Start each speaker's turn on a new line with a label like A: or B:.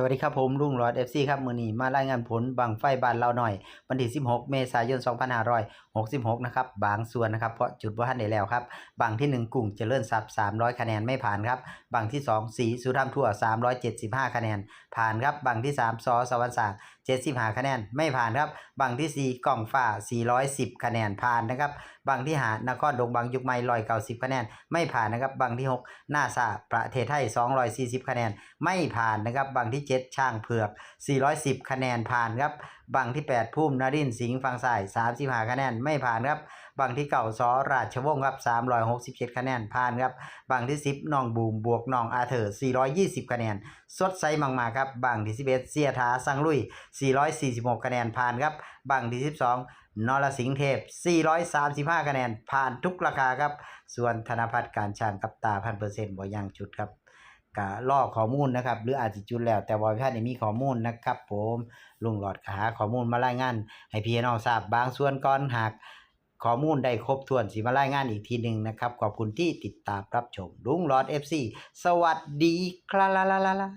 A: สวัสดีครับผมลุงหลอด FC ครับมือนี้มารายงานผลบังไฟบานเราหน่อย วันที่ 16 เมษายน 2566 นะครับ บางส่วนนะครับ เพราะจุดว่าทันได้แล้วครับ บางที่ 1กลุ่งเจริญทรัพย์300 คะแนนไม่ผ่านครับ บางที่ 2 สีสุธรรมทั่ว 375 คะแนน ผ่านครับ บางที่ 3 ซอสวรรค์สาง75 คะแนนไม่ผ่านครับ บางที่ 4 กล่องฟ้า410 คะแนนผ่านนะครับ บางที่หานครดงบางยุคใหม่ลอยเก่าสิบคะแนน ไม่ผ่านนะครับบางที่ 6 หน้าซาประเทศไทย240 คะแนน ไม่ผ่านนะครับบางที่ 7 ช่างเผือก 410 คะแนนผ่านครับ บางที่8พุ่มนรินสิงห์ฟังสาย35 คะแนนไม่ผ่านครับบางที่เก่าซอราชวงศ์ครับ367 คะแนนผ่านครับบางที่ 10น้องบูมบวกน้องอาเธอร์ 420 คะแนน สดใสมากๆครับบางที่ 11 เสียทาสังลุย 446 คะแนนผ่านครับบางที่ 12นรสิงห์เทพ 435 คะแนนผ่านทุกราคาครับ ส่วนธนพัฒน์การช่างกับตาพันเปอร์เซ็นต์บ่ยังจุดครับ กะลอกข้อมูลนะครับ หรืออาจจะจุดแล้ว แต่ว่าท่านมีข้อมูลนะครับ ผมลุงหลอดขาข้อมูลมารายงาน ให้พี่น้องทราบบางส่วนก่อนหากข้อมูลได้ครบถ้วนสิมารายงานอีกทีหนึ่งนะครับ ขอบคุณที่ติดตามรับชมลุงหลอด FC สวัสดีครับ